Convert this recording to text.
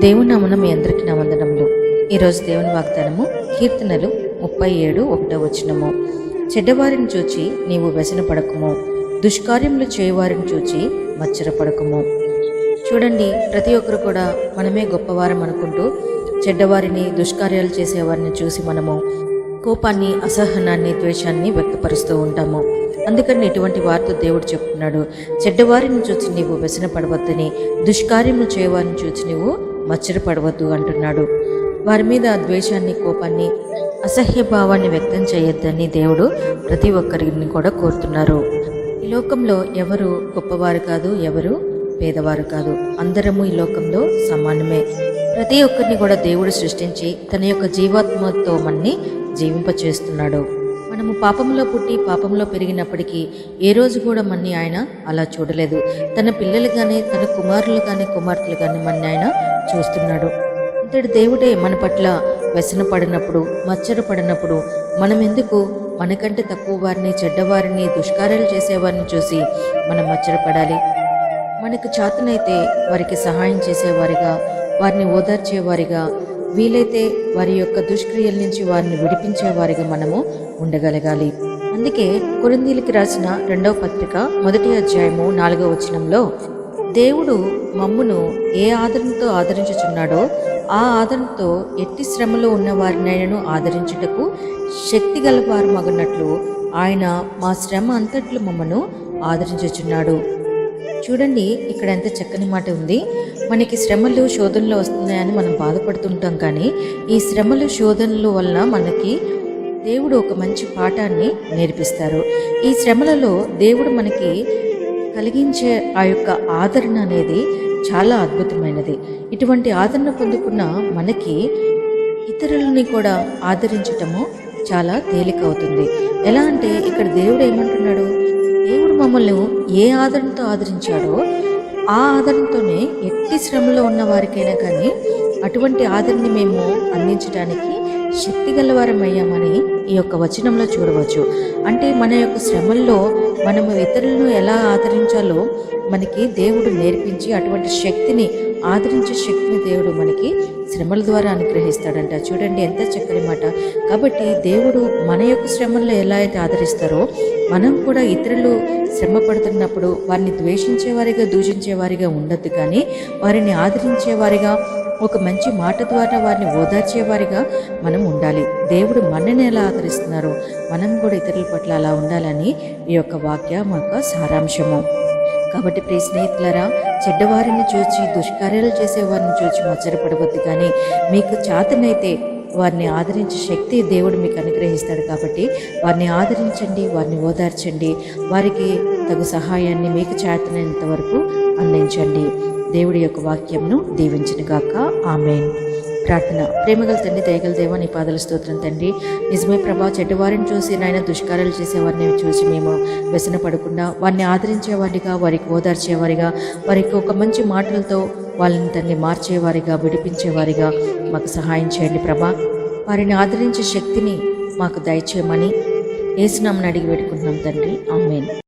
దేవుని నామన మీ అందరికీ నా వందనములు. ఈరోజు దేవుని వాగ్దానము కీర్తనలు ముప్పై ఏడు ఒకటో వచనము. చెడ్డవారిని చూచి నీవు వ్యసన పడకుము దుష్కార్యములు చేయవారిని చూచి మచ్చరపడకుము. చూడండి ప్రతి ఒక్కరు కూడా మనమే గొప్పవారం అనుకుంటూ చెడ్డవారిని దుష్కార్యాలు చేసేవారిని చూసి మనము కోపాన్ని అసహనాన్ని ద్వేషాన్ని వ్యక్తపరుస్తూ ఉంటాము. అందుకని ఇటువంటి వారితో దేవుడు చెప్తున్నాడు. చెడ్డవారిని చూసి నీవు వ్యసన పడవద్దని దుష్కార్యము చేయవారిని చూసి నీవు మచ్చరపడవద్దు అంటున్నాడు. వారి మీద ద్వేషాన్ని కోపాన్ని అసహ్య భావాన్ని వ్యక్తం చేయొద్దని దేవుడు ప్రతి ఒక్కరిని కూడా కోరుతున్నారు. ఈ లోకంలో ఎవరు గొప్పవారు కాదు ఎవరు పేదవారు కాదు. అందరము ఈ లోకంలో సమానమే. ప్రతి ఒక్కరిని కూడా దేవుడు సృష్టించి తన యొక్క జీవాత్మతో మన్ని జీవింపచేస్తున్నాడు. మనము పాపంలో పుట్టి పాపంలో పెరిగినప్పటికీ ఏ రోజు కూడా మన్ని ఆయన అలా చూడలేదు. తన పిల్లలు కానీ తన కుమారులు కానీ కుమార్తెలు కానీ మన్ని ఆయన చూస్తున్నాడు. ఇంతటి దేవుడే మన పట్ల వ్యసన పడినప్పుడు మచ్చర పడినప్పుడు మనం ఎందుకు మనకంటే తక్కువ వారిని చెడ్డవారిని దుష్కార్యాలు చేసేవారిని చూసి మనం మచ్చరపడాలి. మనకు చేతనైతే వారికి సహాయం చేసేవారిగా వారిని ఓదార్చేవారిగా వీలైతే వారి యొక్క దుష్క్రియల నుంచి వారిని విడిపించేవారిగా మనము ఉండగలగాలి. అందుకే కొరిందీలకి రాసిన రెండవ పత్రిక మొదటి అధ్యాయము నాలుగవ వచనంలో దేవుడు మమ్మును ఏ ఆదరణతో ఆదరించుచున్నాడో ఆ ఆదరణతో ఎట్టి శ్రమలో ఉన్న వారినైనను ఆదరించుటకు శక్తి గలవారు మగనట్లు ఆయన మా శ్రమ అంతట్లు మమ్మను ఆదరించుచున్నాడు. చూడండి ఇక్కడ ఎంత చక్కని మాట ఉంది. మనకి శ్రమలు శోధనలు వస్తున్నాయని మనం బాధపడుతుంటాం కానీ ఈ శ్రమలు శోధనలు వలన మనకి దేవుడు ఒక మంచి పాఠాన్ని నేర్పిస్తారు. ఈ శ్రమలలో దేవుడు మనకి కలిగించే ఆ యొక్క ఆదరణ అనేది చాలా అద్భుతమైనది. ఇటువంటి ఆదరణ పొందుకున్న మనకి ఇతరులని కూడా ఆదరించటము చాలా తేలిక అవుతుంది ఎలా అంటే ఇక్కడ దేవుడు ఏమంటున్నాడు? మమ్మల్ని ఏ ఆదరణతో ఆదరించాడో ఆ ఆదరణతోనే ఎట్టి శ్రమలో ఉన్న వారికైనా కానీ అటువంటి ఆదరణ మేము అందించడానికి శక్తి గలవారమయ్యామని ఈ యొక్క వచనంలో చూడవచ్చు. అంటే మన యొక్క శ్రమల్లో మనము ఇతరులను ఎలా ఆదరించాలో మనకి దేవుడు నేర్పించి అటువంటి శక్తిని ఆదరించే శక్తిని దేవుడు మనకి శ్రమల ద్వారా అనుగ్రహిస్తాడంట. చూడండి ఎంత చక్కని మాట. కాబట్టి దేవుడు మన యొక్క శ్రమల్లో ఎలా అయితే ఆదరిస్తారో మనం కూడా ఇతరులు శ్రమ పడుతున్నప్పుడు వారిని ద్వేషించేవారిగా దూషించేవారిగా ఉండొద్దు కానీ వారిని ఆదరించేవారిగా ఒక మంచి మాట ద్వారా వారిని ఓదార్చేవారిగా మనం ఉండాలి. దేవుడు మనని ఎలా ఆదరిస్తున్నారో మనం కూడా ఇతరుల పట్ల అలా ఉండాలని ఈ యొక్క వాక్యం యొక్క సారాంశము. కాబట్టి ప్రియ స్నేహితులరా చెడ్డవారిని చూచి దుష్కార్యాలు చేసేవారిని చూచి మచ్చరపడవద్దు కానీ మీకు చేతనైతే వారిని ఆదరించే శక్తి దేవుడు మీకు అనుగ్రహిస్తాడు కాబట్టి వారిని ఆదరించండి వారిని ఓదార్చండి వారికి తగు సహాయాన్ని మీకు చేతనైనంత వరకు అందించండి. దేవుడి యొక్క వాక్యంను దీవించిన గాక ఆమెన్. ప్రార్థన. ప్రేమగల తండ్రి దయగల దేవ నీ పాదల స్తోత్రం తండ్రి. నిజమే ప్రభా చెడ్డవారిని చూసి నాయన దుష్కారాలు చేసేవారిని చూసి మేము వ్యసన పడకుండా వారిని ఆదరించేవారిగా వారికి ఓదార్చేవారిగా వారికి ఒక మంచి మాటలతో వాళ్ళని తండ్రి మార్చేవారిగా విడిపించేవారిగా మాకు సహాయం చేయండి ప్రభా. వారిని ఆదరించే శక్తిని మాకు దయచేయమని ఏసునామని అడిగి పెట్టుకుంటున్నాం తండ్రి. ఆమెన్.